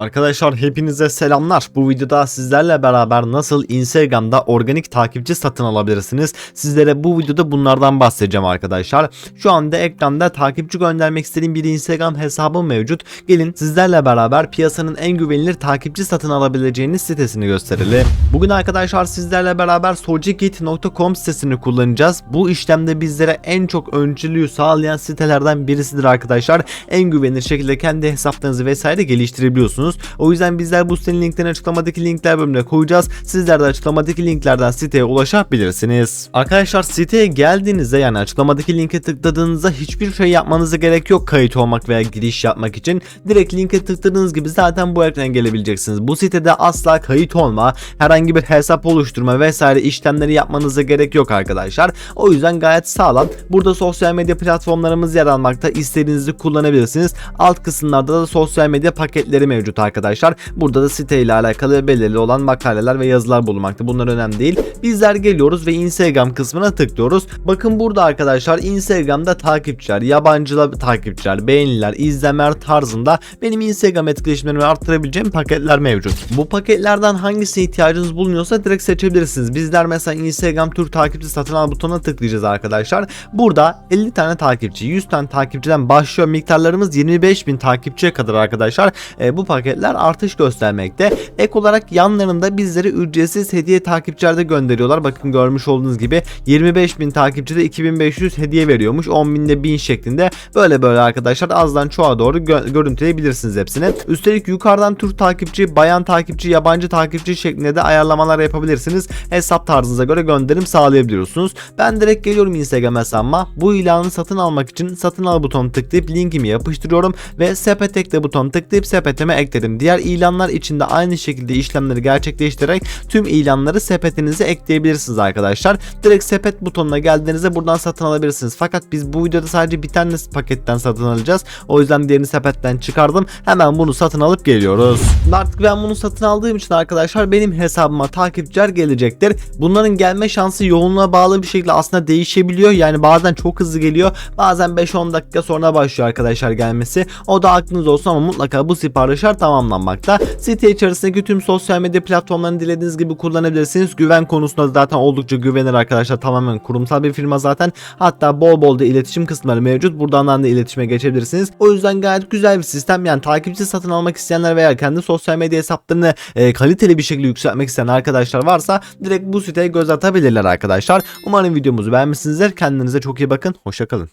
Arkadaşlar hepinize selamlar. Bu videoda sizlerle beraber nasıl Instagram'da organik takipçi satın alabilirsiniz? Sizlere bu videoda bunlardan bahsedeceğim arkadaşlar. Şu anda ekranda takipçi göndermek istediğim bir Instagram hesabım mevcut. Gelin sizlerle beraber piyasanın en güvenilir takipçi satın alabileceğiniz sitesini gösterelim. Bugün arkadaşlar sizlerle beraber socikit.com sitesini kullanacağız. Bu işlemde bizlere en çok öncülüğü sağlayan sitelerden birisidir arkadaşlar. En güvenilir şekilde kendi hesaplarınızı vesaire geliştirebiliyorsunuz. O yüzden bizler bu sitenin linklerini açıklamadaki linkler bölümüne koyacağız. Sizler de açıklamadaki linklerden siteye ulaşabilirsiniz. Arkadaşlar siteye geldiğinizde yani açıklamadaki linke tıkladığınızda hiçbir şey yapmanıza gerek yok kayıt olmak veya giriş yapmak için. Direkt linke tıkladığınız gibi zaten bu ekrana gelebileceksiniz. Bu sitede asla kayıt olma, herhangi bir hesap oluşturma vesaire işlemleri yapmanıza gerek yok arkadaşlar. O yüzden gayet sağlam. Burada sosyal medya platformlarımız yer almakta. İstediğinizi kullanabilirsiniz. Alt kısımlarda da sosyal medya paketleri mevcut arkadaşlar. Burada da site ile alakalı belirli olan makaleler ve yazılar bulunmakta. Bunlar önemli değil. Bizler geliyoruz ve Instagram kısmına tıklıyoruz. Bakın burada arkadaşlar Instagram'da takipçiler, yabancılar takipçiler, beğeniler, izlemeler tarzında benim Instagram etkileşimlerimi arttırabileceğim paketler mevcut. Bu paketlerden hangisine ihtiyacınız bulunuyorsa direkt seçebilirsiniz. Bizler mesela Instagram Türk takipçi satın al butonuna tıklayacağız arkadaşlar. Burada 50 tane takipçi, 100 tane takipçiden başlıyor. Miktarlarımız 25 bin takipçiye kadar arkadaşlar. E, bu paketler artış göstermekte. Ek olarak yanlarında bizlere ücretsiz hediye takipçiler de gönderiyorlar. Bakın görmüş olduğunuz gibi 25 bin takipçide 2500 hediye veriyormuş. 10 binde 1000 şeklinde. Böyle böyle arkadaşlar azdan çoğa doğru gö- görüntüleyebilirsiniz hepsini. Üstelik yukarıdan Türk takipçi, bayan takipçi, yabancı takipçi şeklinde de ayarlamalar yapabilirsiniz. Hesap tarzınıza göre gönderim sağlayabiliyorsunuz. Ben direkt geliyorum Instagram hesabıma. Bu ilanı satın almak için satın al butonu tıklayıp linkimi yapıştırıyorum ve sepet ekle butonu tıklayıp sepetime ekledim. Diğer ilanlar için de aynı şekilde işlemleri gerçekleştirerek tüm ilanları sepetinize ekleyebilirsiniz arkadaşlar. Direkt sepet butonuna geldiğinizde buradan satın alabilirsiniz. Fakat biz bu videoda sadece bir tane paketten satın alacağız. O yüzden diğerini sepetten çıkardım. Hemen bunu satın alıp geliyoruz. Artık ben bunu satın aldığım için arkadaşlar benim hesabıma takipçiler gelecektir. Bunların gelme şansı yoğunluğa bağlı bir şekilde aslında değişebiliyor. Yani bazen çok hızlı geliyor. Bazen 5-10 dakika sonra başlıyor arkadaşlar gelmesi. O da aklınız olsun ama mutlaka bu siparişler tamamlanmakta. Site içerisindeki tüm sosyal medya platformlarını dilediğiniz gibi kullanabilirsiniz. Güven konusunda zaten oldukça güvenir arkadaşlar. Tamamen kurumsal bir firma zaten. Hatta bol bol da iletişim kısımları mevcut. Buradan da iletişime geçebilirsiniz. O yüzden gayet güzel bir sistem. Yani takipçi satın almak isteyenler veya kendi sosyal medya hesaplarını e, kaliteli bir şekilde yükseltmek isteyen arkadaşlar varsa direkt bu siteye göz atabilirler arkadaşlar. Umarım videomuzu beğenmişsinizdir. Kendinize çok iyi bakın. Hoşçakalın.